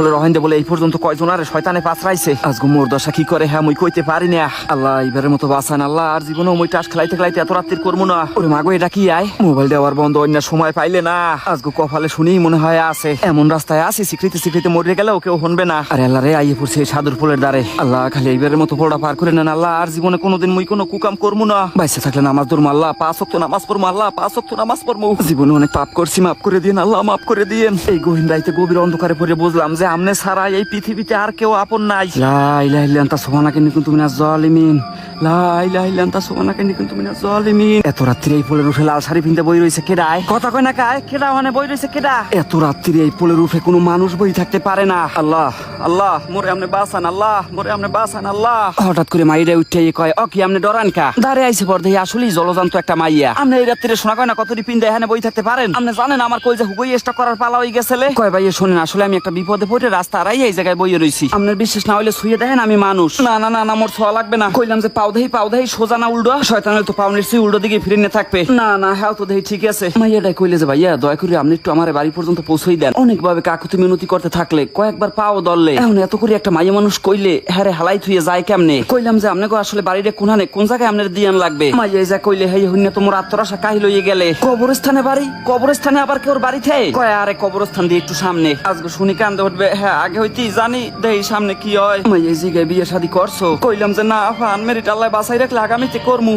পোলের রহেন্দে বলে, এই পর্যন্ত কয়জন আরে শয়তানে পাথরাইছে? আজগো মোর দশা কি করে? হ্যাঁ মুই কইতে পারি না। আল্লাহ এবারের মতো বাঁচান আল্লাহ, আর জীবনে মই টাস খেলাইতে খেলাইতে এত রাত্রির করব না। ওরে মাগো, এটা কি আয়? মোবাইল দেওয়ার বন্ধ, অন্য সময় পাইলে না। আজগো কপালে শুনেই মনে হয় আছে। এমন রাস্তায় আসি স্বীকৃতি স্বীকৃতি মরে গেলেও কেউ শুনবে না। আরে আল্লাহ রে, আইয়ে পড়ছে এই সাধুর পোলের দ্বারে। আল্লাহ, খালি এইবারের মতো পোলটা পার করে নেন আল্লাহ, আর জীবনে কোনোদিন মুই কোনো কুকাম করব না। বাইসে থাকলে নামাজ ধরবো আল্লাহ, পাঁচ অক্ত নামাজ পড়ব আল্লাহ, পাঁচ অক্ত নামাজ পড়ব জীবনে অনেক পাপ করছি, মাফ করে দিন আল্লাহ, মাফ করে দিন এই গহীন রাইতে গভীর অন্ধকারে পড়ে বুঝলাম যে আমনে সারা এই পৃথিবীতে আর কেউ আপন নাই। লাই লাই লান্তা সোহানাকে নিকুন তুমি না জলিমিন। এত রাত্রি এই লাল শাড়ি বই রয়েছে কথা না কায়? রয়েছে এত রাত্রি মানুষ বই থাকতে পারে না। আল্লাহ আল্লাহ, মোরে আমনে আল্লাহ, মোরে আমনে আল্লাহ। হঠাৎ করে মাইরে উঠে কয় কি আমনে ডরান কা? দাঁড়ে আইছে পর দেখি একটা মাইয়া। আমনে এই রাত্রিরে শোনা কয় না কতটি পিন এখানে বই থাকতে পারেন? আপনি জানেন আমার কই যে হুগই স্টক করার পালা হয়ে গেছেলে কয় ভাই শোনেন, আসলে আমি একটা বিপদে পড়ে রাস্তা আড়াই এই জায়গায় বইয়ে রইছি। আপনার বিশ্বাস না হইলে শুয়ে দেখেন আমি মানুষ। না না না না, মোর ছোঁয়া লাগবে না। কইলাম যে পাও দেহি পাও সোজা না উল্টো। শয়তান হয়তো পাও নিশ্চয়ই উল্টো দিকে ফিরে নিয়ে থাকবে। না না হ্যাঁ তো দেহি ঠিক আছে। মাইয়াটাই কইলে যে ভাইয়া, দয়া করে আপনি একটু আমার বাড়ি পর্যন্ত পৌঁছেই দেন। অনেকভাবে কাকুতি মিনতি করতে থাকলে, কয়েকবার পাও দললে এখন এত করে একটা মাইয়া মানুষ কইলে হ্যাঁ রে, হালাই থুয়ে যায় কেমনে? কইলাম যে আপনাকে আসলে বাড়িটা কোনখানে, কোন জায়গায় আপনার দিয়ান লাগবে? মাইয়া যা কইলে, হেই হইন্য তোমার আত্মরাশা কাহি লইয়ে গেলে। কবরস্থানে বাড়ি? কবরস্থানে আবার কেউ বাড়িতে? কয়, আরে, কবরস্থান দিয়ে একটু সামনে। আজকে শুনি কান্দে উঠবে। হ্যাঁ আগে হইতেই জানি, দেই সামনে কি হয়। মাইয়া জিগে বিয়ে শাদি করছ? কইলাম যে না আফান মেরিট আল্লাহ বাসাই রাখলে আগামীতে করমু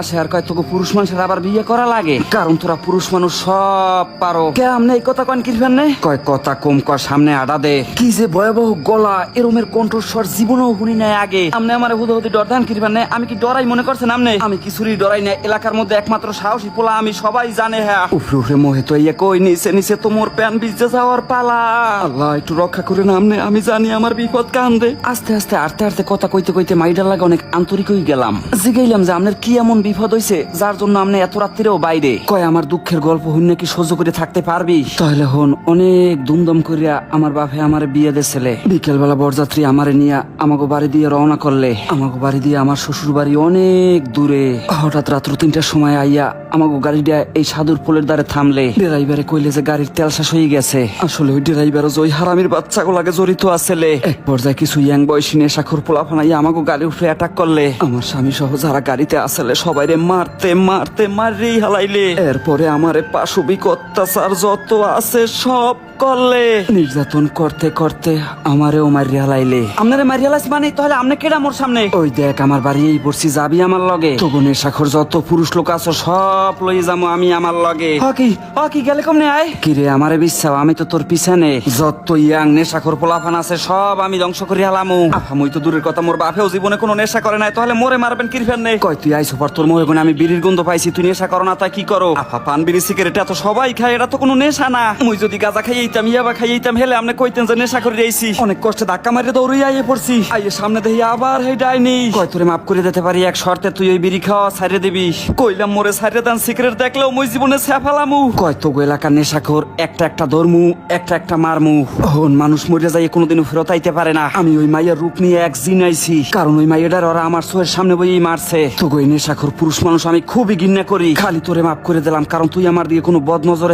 আসে আর কয় পুরুষ মানুষের আবার বিয়ে করা লাগে? কারণ তোরা পুরুষ মানুষ সব পারো। কে আমনে এই কথা কন কিরফেন নে কয়, কথা কম কর সামনে আডা দে। কি যে ভয়াবহ গলা, এরমের কণ্ঠস্বর জীবনেও শুনি নাই আগে। আমনে আমার হুদো হুদি ডরদান কিরফেন নে আমি কি ডরাই মনে করছেন আমনে আমি কিছুরই ডরাই না এলাকার মধ্যে একমাত্র সাহসী পোলা আমি, সবাই জানে হ্যাঁ। উফরে উফরে মোহে, তো ইয়ে কই, নিচে নিচে তো মোর প্যান ভিজে যাওয়ার পালা। আল্লাহ, একটু রক্ষা করে না আমনে আমি জানি আমার বিপদ কান্দে। আস্তে আস্তে আস্তে আস্তে, কথা কইতে কইতে মাইডার লাগে অনেক আন্তরিক হয়ে গেলাম? জিগাইলাম যে আপনার কি এমন বিপদ হইছে, যার জন্য আপনি এত রাত্রিরেও বাইরে। কয়, আমার দুঃখের গল্প হইন নাকি সহ্য করে থাকতে পারবি? তাহলে হন, অনেক দুমদম করিয়া আমার বাপে আমার বিয়ে দেছিলে বিকেল বেলা বরযাত্রী আমারে নিয়ে আমাকে বাড়ি দিয়ে রওনা করলে। আমাকে বাড়ি দিয়ে আমার শ্বশুর বাড়ি অনেক দূরে। হঠাৎ রাত্র তিনটার সময় আইয়া আমাকে গাড়িটা এই সাধুর পোলের দ্বারে থামলে ড্রাইভারে কইলে যে গাড়ির তেল শেষ হয়ে গেছে। আসলে ওই ড্রাইভারও জয় ওই হারামির বাচ্চা গুলাকে জড়িত আছেলে এক পর্যায়ে কিছু ইয়াং বয়সী নেশাখোর পোলা ফানাই আমাকে গাড়ি উপরে অ্যাটাক করলে আমার স্বামী সহ যারা গাড়িতে আসলে সবাই রে মারতে মারতে মারি হালাইলে। এরপরে আমার পাশবিক অত্যাচার যত আছে সব করলে? নির্যাতন করতে করতে আমারেও মারিয়া হালাইলে আপনারে মারিয়া হালাইছি মানে তাহলে আপনি কেডা মোর সামনে? ওই দেখ আমার বাড়ি এই পড়ছি যাবি আমার লগে। তবু নেশাখোর যত পুরুষ লোক আছো সব লই যাব আমি আমার লগে। হকি হকি গেলে কমনে আয়। কি রে আমারে বিশ্বাস আমি তো তোর পিছনে। যত ইয়াং নেশাখোর পোলাফান আছে সব আমি ধ্বংস করি হালামু আফা মুই তো দূরের কথা মোর বাপেও জীবনে কোনো নেশা করে নাই তাহলে মোরে মারবেন কিরফেন নেই কয় তুই আইসো পর তোর মোহে আমি বিড়ির গন্ধ পাইছি তুই নেশা করো না তাই কি করো? আফা পান বিড়ি সিগারেট এত সবাই খায় এটা তো কোনো নেশা না। মুই যদি গাঁজা খাইয়াইতাম ইয়াবা খাইয়াইতাম হেলে আপনি কইতেন যে নেশা করে আইছি অনেক কষ্টে ধাক্কা মারি দৌড়ই আইয়ে পড়ছি আইয়ে সামনে দেখি আবার হে ডাইনি কয় তোরে মাফ করে দিতে পারি এক শর্তে তুই ওই বিড়ি খাওয়া ছাড়িয়ে দিবি কইলাম মোরে ছাড়িয়ে দেন সিগারেট দেখলেও মুই জীবনে সেফালামু কয় তো এলাকার নেশাখোর একটা একটা ধর্মু একটা একটা মারমু। হন মানুষ মরে যাই কোনোদিনও ফেরত আইতে পারে না। আমি ওই মাইয়ের রূপ নিয়ে এক জিন আইছি। কারণ ওই মাইয়াটার ওরা আমার চোখের সামনে বইয়েই মারছে। তো ওই নেশাখোর পুরুষ মানুষ আমি খুবই ঘৃণা করি। খালি তোরে মাফ করে দিলাম কারণ তুই আমার দিকে কোনো বদ নজরে